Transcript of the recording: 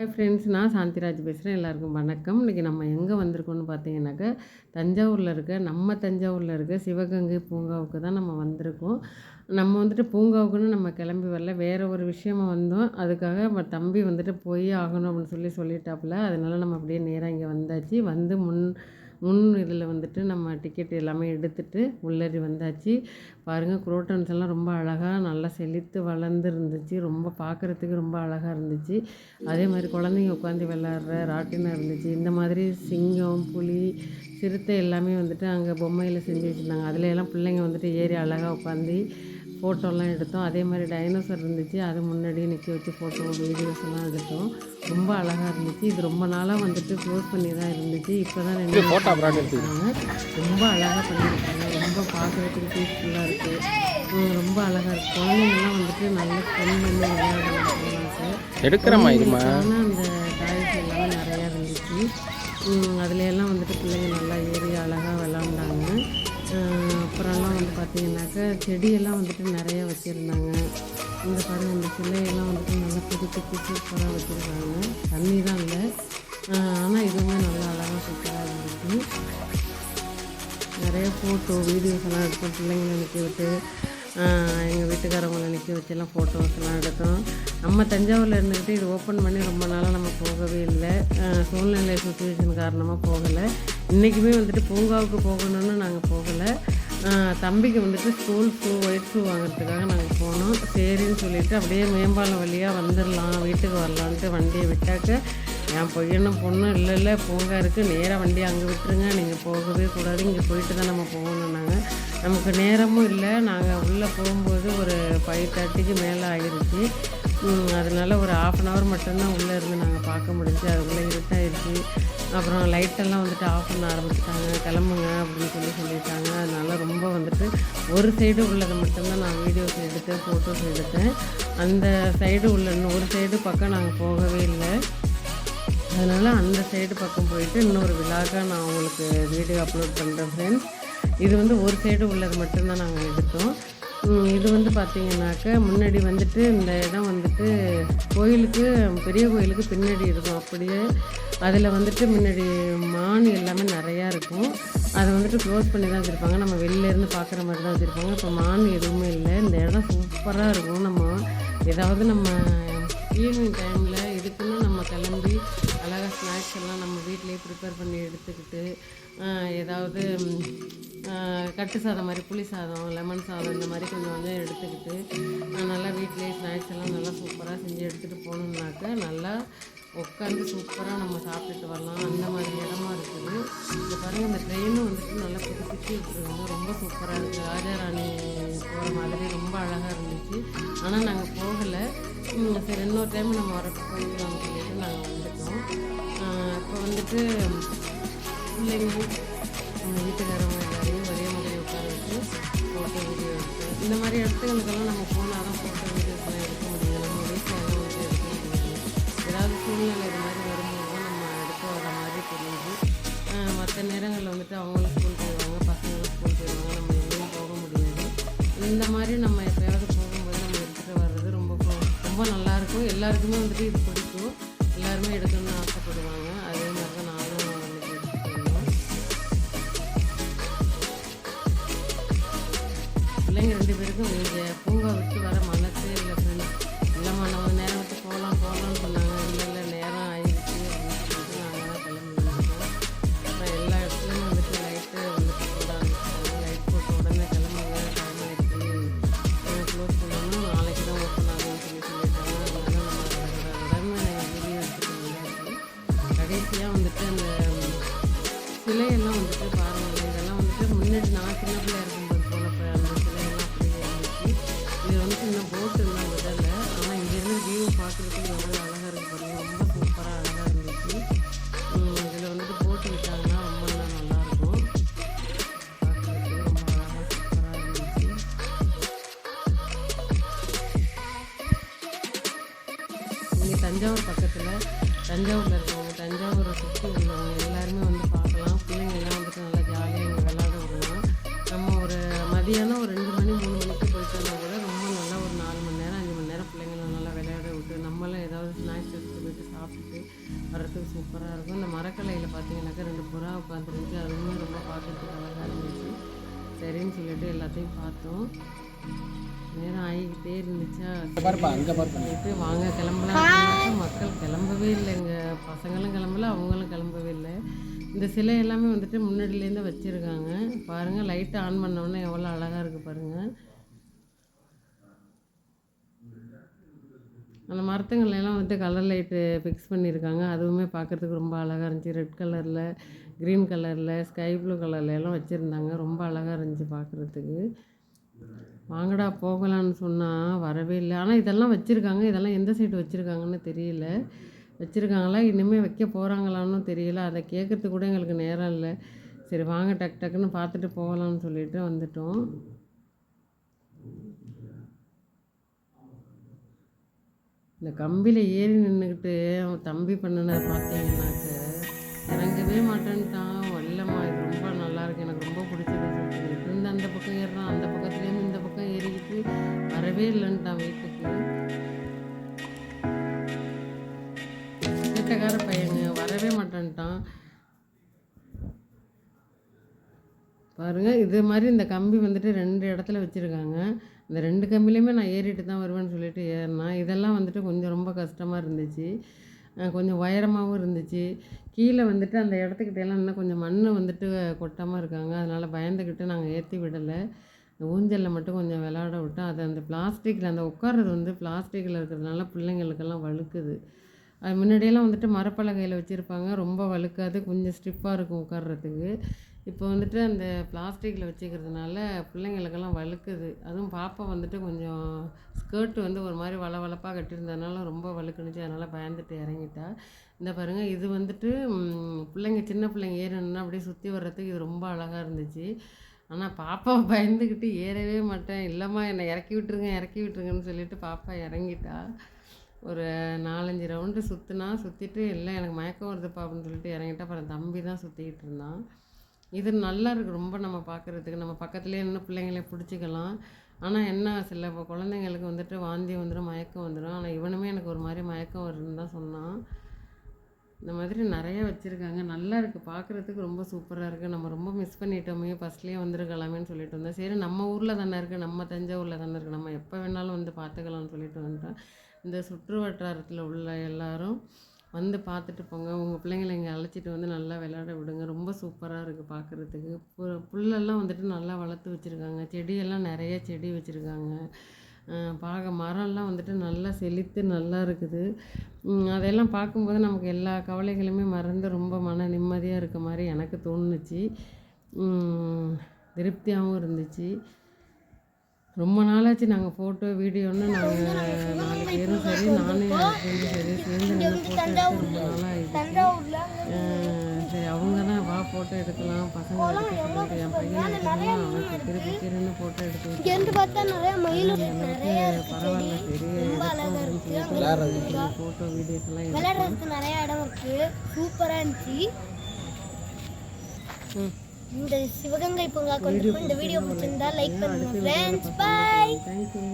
Hi friends நான் சாந்திராஜ் பேசுகிறேன் எல்லாருக்கும் வணக்கம். இன்றைக்கி நம்ம எங்கே வந்திருக்கோம்னு பார்த்தீங்கன்னாக்கா தஞ்சாவூரில் இருக்க நம்ம தஞ்சாவூரில் இருக்க சிவகங்கை பூங்காவுக்கு தான் நம்ம வந்திருக்கோம். நம்ம வந்துட்டு பூங்காவுக்குன்னு நம்ம கிளம்பி வரல. வேறு ஒரு விஷயமா வந்தோம். அதுக்காக நம்ம தம்பி வந்துட்டு போய் ஆகணும் அப்படின்னு சொல்லி சொல்லிட்டாப்புல. அதனால நம்ம அப்படியே நேராக இங்கே வந்தாச்சு. வந்து முன் முன் இதில் வந்துட்டு நம்ம டிக்கெட் எல்லாமே எடுத்துகிட்டு உள்ளேறி வந்தாச்சு. பாருங்கள் குரோட்டன்ஸ் எல்லாம் ரொம்ப அழகாக நல்லா செழித்து வளர்ந்து இருந்துச்சு ரொம்ப பார்க்குறதுக்கு ரொம்ப அழகாக இருந்துச்சு. அதே மாதிரி குழந்தைங்க உட்காந்து விளாட்ற ராட்டினம் இருந்துச்சு. இந்த மாதிரி சிங்கம் புலி சிறுத்தை எல்லாமே வந்துட்டு அங்கே பொம்மையில் செஞ்சு வச்சுருந்தாங்க. அதில் எல்லாம் பிள்ளைங்க வந்துட்டு ஏறி அழகாக உட்காந்து ஃபோட்டோலாம் எடுத்தோம். அதே மாதிரி டைனோசர் இருந்துச்சு. அது முன்னாடி நிற்க வச்சு ஃபோட்டோ வீடியோஸ் எல்லாம் எடுத்தோம். ரொம்ப அழகாக இருந்துச்சு. இது ரொம்ப நாளாக வந்துட்டு க்ளோஸ் பண்ணி தான் இருந்துச்சு. இப்போ தான் ரெண்டு ஃபோட்டோ ரொம்ப அழகாக பண்ணியிருக்காங்க. ரொம்ப பார்க்குறதுக்கு பீஸ்ஃபுல்லாக இருக்குது ரொம்ப அழகாக இருக்குது குழந்தைங்கள்லாம் வந்துட்டு நல்லா ஸ்பெண்ட் பண்ணி விளையாடலாம் எடுக்கிறமா ஆனால் அந்த டாய்ஸ் எல்லாமே நிறையா இருந்துச்சு. அதுலேயெல்லாம் வந்துட்டு பிள்ளைங்க நல்லா ஏறி அழகாக விளாண்டாங்க. அப்புறம்லாம் வந்து பார்த்திங்கனாக்கா செடியெல்லாம் வந்துட்டு நிறைய வச்சுருந்தாங்க. இந்த பாருங்க இந்த சிலையெல்லாம் வந்துட்டு நல்லா புதுப்பிச்சு சூப்பராக வச்சுருக்காங்க. தண்ணி தான் இல்லை ஆனால் இதுவுமே நல்லா அழகாக சூப்பராக இருந்துச்சு. நிறைய ஃபோட்டோ வீடியோஸ் எல்லாம் எடுத்தோம் பிள்ளைங்களை நிற்க விட்டு எங்கள் வீட்டுக்காரவங்களை நிற்க வச்செல்லாம் ஃபோட்டோஸ்லாம் எடுத்தோம். நம்ம தஞ்சாவூரில் இருந்துக்கிட்டு இது ஓப்பன் பண்ணி ரொம்ப நாளாக நம்ம போகவே இல்லை. சூழ்நிலை சுச்சுவேஷன் காரணமாக போகலை. இன்றைக்குமே வந்துட்டு பூங்காவுக்கு போகணும்னு நாங்கள் போகலை. தம்பிக்கு வந்துட்டு ஸ்கூல் ஷூ ஒயிட் ஷூ வாங்குறதுக்காக நாங்கள் போனோம். சரின்னு சொல்லிவிட்டு அப்படியே மேம்பாலம் வழியாக வந்துடலாம் வீட்டுக்கு வரலான்ட்டு வண்டியை விட்டாக்க என் பையனும் பொண்ணும் இல்லை இல்லை பூங்கா இருக்குது நேராக வண்டியை அங்கே விட்டுருங்க. நீங்கள் போகவே கூடாது. இங்கே போயிட்டு தான் நம்ம போகணுன்னாங்க நமக்கு நேரமும் இல்லை. நாங்கள் உள்ளே போகும்போது ஒரு ஃபைவ் தேர்ட்டிக்கு மேலே ஆகிருச்சு அதனால் ஒரு ஆஃப் அன் ஹவர் மட்டும்தான் உள்ளே இருந்து நாங்கள் பார்க்க முடிஞ்சு அதுக்குள்ளே இருட்டாயிருச்சு அப்புறம் லைட்டெல்லாம் வந்துட்டு ஆஃப் பண்ண ஆரம்பிச்சிட்டாங்க. கிளம்புங்க அப்படின்னு சொல்லி சொல்லிட்டாங்க. அதனால் ரொம்ப வந்துட்டு ஒரு சைடு உள்ளதை மட்டும்தான் நான் வீடியோஸ் எடுத்தேன் ஃபோட்டோஸ் எடுத்தேன். அந்த சைடு உள்ள ஒரு சைடு பக்கம் நாங்கள் போகவே இல்லை. அதனால் அந்த சைடு பக்கம் போயிட்டு இன்னொரு விழாக்காக நான் உங்களுக்கு வீடியோ அப்லோட் பண்ணுறேன் ஃப்ரெண்ட்ஸ் இது வந்து ஒரு சைடு உள்ளது மட்டும்தான் நாங்கள் எடுத்தோம். இது வந்து பார்த்திங்கனாக்கா முன்னாடி வந்துட்டு இந்த இடம் வந்துட்டு கோயிலுக்கு பெரிய கோயிலுக்கு பின்னாடி இருக்கும் அப்படியே. அதில் வந்துட்டு முன்னாடி மான் எல்லாமே நிறையா இருக்கும். அதை வந்துட்டு க்ளோஸ் பண்ணி தான் வச்சுருப்பாங்க. நம்ம வெளிலேருந்து பார்க்குற மாதிரி தான் வச்சுருப்பாங்க. இப்போ மான் எதுவுமே இல்லை. இந்த இடம் சூப்பராக இருக்கும். நம்ம ஏதாவது நம்ம ஈவினிங் டைமில் இதுக்குன்னு நம்ம கிளம்பி அழகாக ஸ்நாக்ஸ் எல்லாம் நம்ம வீட்டிலே ப்ரிப்பேர் பண்ணி எடுத்துக்கிட்டு ஏதாவது கட்டு சாதம் மாதிரி புளி சாதம் லெமன் சாதம் இந்த மாதிரி கொஞ்சம் கொஞ்சம் எடுத்துக்கிட்டு நல்லா வீட்டிலே ஸ்நாக்ஸ் எல்லாம் நல்லா சூப்பராக செஞ்சு எடுத்துகிட்டு போகணுன்னாக்க நல்லா உட்காந்து சூப்பராக நம்ம சாப்பிட்டுட்டு வரலாம். அந்த மாதிரி இடமா இருக்குது. இந்த பாருங்கள் இந்த ட்ரெயினும் வந்துட்டு நல்லா புதுப்பிச்சு விட்டுருக்காங்க ரொம்ப சூப்பராக இருக்குது ராஜாராணி போகிற மாதிரி ரொம்ப அழகாக இருந்துச்சு. ஆனால் நாங்கள் போகலை. சரி இன்னொரு டைம் நம்ம வரப்போ போய்க்கலாம்னு சொல்லிட்டு நாங்கள் வந்துட்டோம். இப்போ வந்துட்டு பிள்ளைங்க எங்கள் வீட்டுக்காரவங்க எல்லாரையும் ஒரே மாதிரி உட்கார வச்சு ஃபோட்டோ வீடியோ எடுத்து இந்த மாதிரி இடத்துகளுக்கெல்லாம் நம்ம போனால் தான் ஃபோட்டோ வீடியோஸ்லாம் எடுக்க முடியும். நம்ம வீட்டில் எல்லாம் வந்து எடுக்க முடியும் ஏதாவது சூழ்நிலை இது மாதிரி வரும்போது தான் நம்ம எடுத்து வர மாதிரி தெரியுது. மற்ற நேரங்களில் வந்துட்டு அவங்களும் ஸ்கூல் போயிடுவாங்க பசங்களும் ஸ்கூல் போயிடுவாங்க. நம்ம எங்கேயும் போக முடியாது. இந்த மாதிரி நம்ம நல்லாயிருக்கும் எல்லாருக்குமே வந்துட்டு இது பிடிக்கும். எல்லாருமே எடுக்கணும்னு ஆசைப்படுவாங்க. அதே மாதிரி தான் நானும் பிள்ளைங்க ரெண்டு பேருக்கும் பூங்கா விட்டு வர தஞ்சாவூர் பக்கத்தில் தஞ்சாவூரில் இருக்கவங்க தஞ்சாவூரை சுற்றி உள்ளவங்க எல்லாருமே வந்து பார்க்கலாம். பிள்ளைங்கள்லாம் வந்துட்டு நல்லா ஜாலியாக இங்கே விளாட விடலாம் நம்ம ஒரு மதியானம் ஒரு ரெண்டு மணி மூணு மணிக்கு போயிட்டு வந்தால் கூட ரொம்ப நல்லா ஒரு நாலு மணி நேரம் அஞ்சு மணி நேரம் பிள்ளைங்களை நல்லா விளையாட விட்டு நம்மளும் ஏதாவது ஸ்நாக்ஸ் எடுத்து போயிட்டு சாப்பிட்டு வர்றதுக்கு சூப்பராக இருக்கும். இந்த மரக்கலையில் பார்த்தீங்கன்னாக்கா ரெண்டு புறா உட்காந்துருந்துச்சு அதுவுமே ரொம்ப பார்க்கறதுக்கு அழகாக இருந்துச்சு. சரின்னு சொல்லிட்டு எல்லாத்தையும் பார்த்தோம். நேரம் ஆகிக்கிட்டே இருந்துச்சா? சொல்லிட்டு வாங்க கிளம்பலாம். மக்கள் கிளம்பவே இல்லைங்க. பசங்களும் கிளம்பல அவங்களும் கிளம்பவே இல்லை. இந்த சிலை எல்லாமே வந்துட்டு முன்னாடிலேருந்து வச்சுருக்காங்க. பாருங்கள் லைட்டை ஆன் பண்ணோன்னே எவ்வளோ அழகாக இருக்குது பாருங்கள் அந்த மரத்துங்கள்ல எல்லாம் வந்துட்டு கலர் லைட்டு ஃபிக்ஸ் பண்ணியிருக்காங்க. அதுவுமே பார்க்குறதுக்கு ரொம்ப அழகாக இருந்துச்சு. ரெட் கலரில் க்ரீன் கலரில் ஸ்கை ப்ளூ கலர்ல எல்லாம் வச்சுருந்தாங்க. ரொம்ப அழகாக இருந்துச்சு பார்க்குறதுக்கு. வாங்கடா போகலான்னு சொன்னால் வரவே இல்லை. ஆனால் இதெல்லாம் வச்சுருக்காங்க. இதெல்லாம் எந்த சைடு வச்சுருக்காங்கன்னு தெரியல. வச்சுருக்காங்களா? இனிமேல் வைக்க போகிறாங்களான்னு தெரியல. அதை கேட்குறதுக்கு கூட எங்களுக்கு நேரம் இல்லை. சரி வாங்க டக் டக்குன்னு பார்த்துட்டு போகலான்னு சொல்லிட்டு வந்துட்டோம். இந்த கம்பியில் ஏறி நின்றுக்கிட்டு அவன் தம்பி பண்ணினார் பார்த்தீங்கன்னாக்க இறங்கவே மாட்டேன்ட்டான் வல்லம்மா இது ரொம்ப நல்லா இருக்கு எனக்கு ரொம்ப பிடிச்சது இருந்து அந்த பக்கம் ஏறுறான் அந்த பக்கத்துலேருந்து இந்த பக்கம் ஏறிக்கிட்டு வரவே இல்லைன்ட்டான் வீட்டுக்கு. கிட்டக்கார பையங்க வரவே மாட்டேன்ட்டான் பாருங்க இது மாதிரி இந்த கம்பி வந்துட்டு ரெண்டு இடத்துல வச்சுருக்காங்க. இந்த ரெண்டு கம்பிலையுமே நான் ஏறிட்டு தான் வருவேன்னு சொல்லிட்டு ஏறினேன் இதெல்லாம் வந்துட்டு கொஞ்சம் ரொம்ப கஷ்டமாக இருந்துச்சு. கொஞ்சம் உயரமாகவும் இருந்துச்சு. கீழே வந்துட்டு அந்த இடத்துக்கிட்ட எல்லாம் இன்னும் கொஞ்சம் மண் வந்துட்டு கொட்டாமல் இருக்காங்க. அதனால் பயந்துக்கிட்டு நாங்கள் ஏற்றி விடலை. அந்த ஊஞ்சலில் மட்டும் கொஞ்சம் விளாட விட்டோம். அது அந்த பிளாஸ்டிக்கில் அந்த உட்கார்றது வந்து பிளாஸ்டிக்கில் இருக்கிறதுனால பிள்ளைங்களுக்கெல்லாம் வழுக்குது. அது முன்னாடியெல்லாம் வந்துட்டு மரப்பலகையில் வச்சுருப்பாங்க. ரொம்ப வழுக்காது கொஞ்சம் ஸ்டிப்பாக இருக்கும் உட்கார்றதுக்கு. இப்போ வந்துட்டு அந்த பிளாஸ்டிக்கில் வச்சுக்கிறதுனால பிள்ளைங்களுக்கெல்லாம் வழுக்குது. அதுவும் பாப்பா வந்துட்டு கொஞ்சம் ஸ்கர்ட் வந்து ஒரு மாதிரி வளவளப்பாக கட்டியிருந்ததுனால ரொம்ப வழுக்குனுச்சு. அதனால் பயந்துட்டு இறங்கிட்டா. இந்த பாருங்கள் இது வந்துட்டு பிள்ளைங்க சின்ன பிள்ளைங்க ஏறணுன்னா அப்படியே சுற்றி வர்றதுக்கு இது ரொம்ப அழகாக இருந்துச்சு. ஆனால் பாப்பா பயந்துக்கிட்டு ஏறவே மாட்டேன். இல்லைம்மா என்னை இறக்கி விட்டுருங்க இறக்கி விட்டுருங்கன்னு சொல்லிட்டு பாப்பா இறங்கிட்டா. ஒரு நாலஞ்சு ரவுண்டு சுற்றினா சுற்றிட்டு இல்லை எனக்கு மயக்கம் வருதுப்பா அப்படின்னு சொல்லிட்டு இறங்கிட்டா அப்புறம் தம்பி தான் சுற்றிக்கிட்டு இருந்தான். இது நல்லா இருக்குது ரொம்ப நம்ம பார்க்குறதுக்கு நம்ம பக்கத்துலேயே இன்னும் பிள்ளைங்கள பிடிச்சிக்கலாம். ஆனால் என்ன சில இப்போ குழந்தைங்களுக்கு வந்துட்டு வாந்தி வந்துடும் மயக்கம் வந்துடும் ஆனால் இவனுமே எனக்கு ஒரு மாதிரி மயக்கம் வருதுன்னு தான் சொன்னான். இந்த மாதிரி நிறைய வச்சுருக்காங்க. நல்லா இருக்குது பார்க்குறதுக்கு ரொம்ப சூப்பராக இருக்குது நம்ம ரொம்ப மிஸ் பண்ணிட்டோமே ஃபஸ்ட்லேயே வந்திருக்கலாமேன்னு சொல்லிட்டு வந்தேன். சரி நம்ம ஊரில் தானே இருக்குது நம்ம தஞ்சாவூரில் தானே இருக்குது நம்ம எப்போ வேணாலும் வந்து பார்த்துக்கலாம்னு சொல்லிட்டு வந்துட்டேன். இந்த சுற்று வட்டாரத்தில் உள்ள எல்லாரும் வந்து பார்த்துட்டு போங்க. உங்கள் பிள்ளைங்களை இங்கே அழைச்சிட்டு வந்து நல்லா விளையாட விடுங்க. ரொம்ப சூப்பராக இருக்குது பார்க்குறதுக்கு பு புல்லெல்லாம் வந்துட்டு நல்லா வளர்த்து வச்சுருக்காங்க. செடியெல்லாம் நிறைய செடி வச்சுருக்காங்க. பாக மரம்லாம் வந்துட்டு நல்லா செழித்து நல்லா இருக்குது. அதெல்லாம் பார்க்கும்போது நமக்கு எல்லா கவலைகளுமே மறந்து ரொம்ப மன நிம்மதியாக இருக்க மாதிரி எனக்கு தோணுச்சு. திருப்தியாகவும் இருந்துச்சு. ரொம்ப நாளாச்சு நாங்கள் ஃபோட்டோ வீடியோன்னு நாங்கள் நாலு பேரும் சரி நானும் என் ஹஸ்பண்டும் சரி சேர்ந்து நின்று ஃபோட்டோ எடுத்து ரொம்ப நாளாக சரி அவங்க தான் வா ஃபோட்டோ எடுக்கலாம் பசங்க என் பையன் எடுக்கலாம் அவனுக்கு திருப்பி திருன்னு ஃபோட்டோ எடுத்து பரவாயில்ல சரி ஃபோட்டோ வீடியோஸ் எல்லாம் விளையாடுறதுக்கு நிறைய இடம் இருக்கு. சூப்பரா இருந்துச்சு. ம். இந்த சிவகங்கை பூங்கா கொண்டு இந்த வீடியோ பிடிச்சிருந்தா லைக் பண்ணுங்க ஃப்ரெண்ட்ஸ் பை தேங்க்யூ